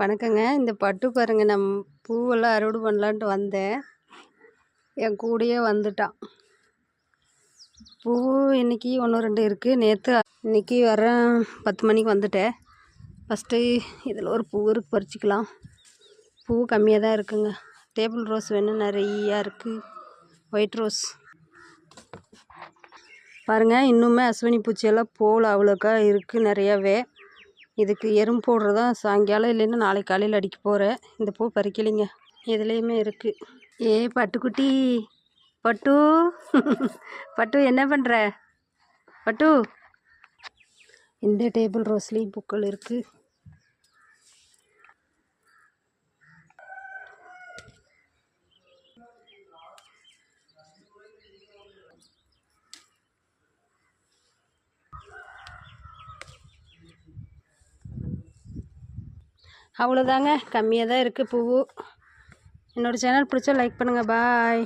வணக்கங்க. இந்த பட்டு பாருங்க நம் பூவெல்லாம் அறுவடை பண்ணலான்ட்டு வந்தேன். என் கூடயே வந்துட்டான். பூ இன்றைக்கி ஒன்று ரெண்டு இருக்குது நேற்று இன்னைக்கு வரேன் பத்து மணிக்கு வந்துட்டேன். ஃபஸ்ட்டு இதில் ஒரு பூ இருக்கு பறிச்சிக்கலாம். பூ கம்மியாக தான் இருக்குங்க. டேபிள் ரோஸ் வேணும் நிறையா இருக்குது ஒயிட் ரோஸ். பாருங்கள் இன்னுமே அஸ்வினி பூச்சியெல்லாம் போல் அவ்வளோக்கா இருக்குது நிறையாவே. இதுக்கு எறும்பு போடுறதா? சாயங்காலம் இல்லைன்னா நாளைக்கு காலையில் அடிக்க போகிறேன் இந்த பூ பறிக்கலைங்க. இதுலேயுமே இருக்குது ஏ பட்டுக்குட்டி. பட்டு. பட்டு என்ன பண்ணுற பட்டு. இந்த டேபிள் ரோஸ்லேயும் பூக்கள் இருக்குது அவ்வளோதாங்க கம்மியாக தான் இருக்குது பூவு என்னோடய சேனல் பிடிச்சா லைக் பண்ணுங்கள் பாய்